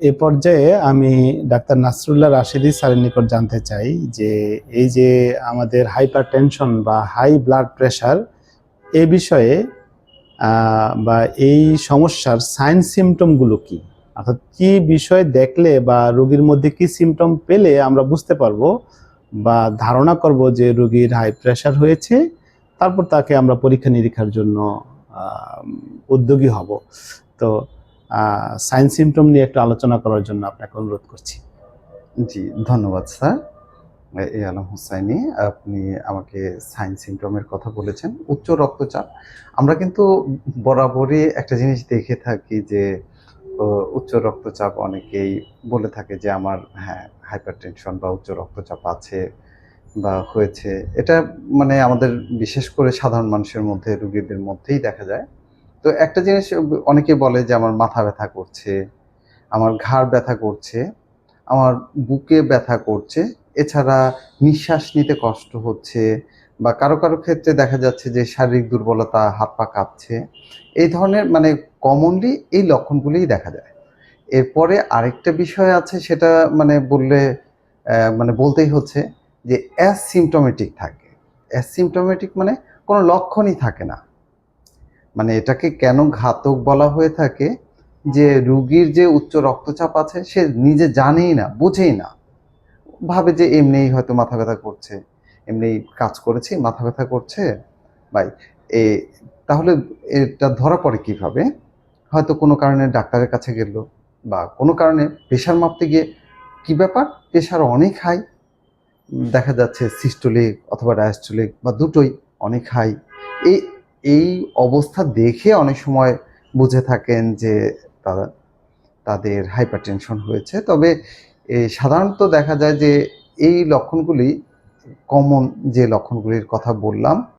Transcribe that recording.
এ পর্যায়ে আমি ডাক্তার নাসরুল্লাহ রাশেদি স্যারের নিকট জানতে চাই যে এই যে আমাদের হাইপার টেনশন বা হাই ব্লাড প্রেশার, এ বিষয়ে বা এই সমস্যার সাইন সিমটমগুলো কি? অর্থাৎ কি বিষয় দেখলে বা রোগীর মধ্যে কি সিমটম পেলে আমরা বুঝতে পারব বা ধারণা করব যে রোগীর হাই প্রেশার হয়েছে, তারপর তাকে আমরা পরীক্ষা নিরীক্ষার জন্য উদ্যোগী হব। তো সাইন সিমটম নিয়ে একটু আলোচনা করার জন্য আপনাকে অনুরোধ করছি। জি, ধন্যবাদ স্যার। এ আলম হুসাইনি, আপনি আমাকে সাইন সিমটমের কথা বলেছেন, উচ্চ রক্তচাপ। আমরা কিন্তু বরাবরই একটা জিনিস দেখে থাকি যে উচ্চ রক্তচাপ অনেকেই বলে থাকে যে, আমার হ্যাঁ হাইপার টেনশন বা উচ্চ রক্তচাপ আছে বা হয়েছে। এটা মানে আমাদের বিশেষ করে সাধারণ মানুষের মধ্যে, রুগীদের মধ্যেই দেখা যায়। তো একটা জিনিস অনেকে বলে যে আমার মাথা ব্যথা করছে, আমার ঘাড় ব্যথা করছে, আমার বুকে ব্যথা করছে, এছাড়া নিঃশ্বাস নিতে কষ্ট হচ্ছে বা কারও কারও ক্ষেত্রে দেখা যাচ্ছে যে শারীরিক দুর্বলতা, হাত পা কাঁপছে, এই ধরনের মানে কমনলি এই লক্ষণগুলিই দেখা যায়। এরপরে আরেকটা বিষয় আছে সেটা মানে বললে মানে বলতেই হচ্ছে যে অ্যাসিমটোমেটিক থাকে। অ্যাসিমটোমেটিক মানে কোনো লক্ষণই থাকে না। মানে এটাকে কেন ঘাতক বলা হয়ে থাকে যে রুগীর যে উচ্চ রক্তচাপ আছে সে নিজে জানেই না, বুঝেই না। ভাবে যে এমনিই হয়তো মাথা ব্যথা করছে এমনি কাজ করেছি, মাথা ব্যথা করছে ভাই এ, তাহলে এটা ধরা পড়ে কীভাবে? হয়তো কোনো কারণে ডাক্তারের কাছে গেল বা কোনো কারণে প্রেশার মাপতে গিয়ে কি ব্যাপার? প্রেশার অনেক হাই। দেখা যাচ্ছে সিস্টোলিক অথবা ডায়াস্টোলিক বা দুটোই অনেক হাই। এই এই অবস্থা দেখে অনেক সময় বুঝে থাকেন যে তারা, তাদের হাইপারটেনশন হয়েছে। তবে সাধারণত দেখা যায় যে এই লক্ষণগুলি কমন যে লক্ষণগুলির কথা বললাম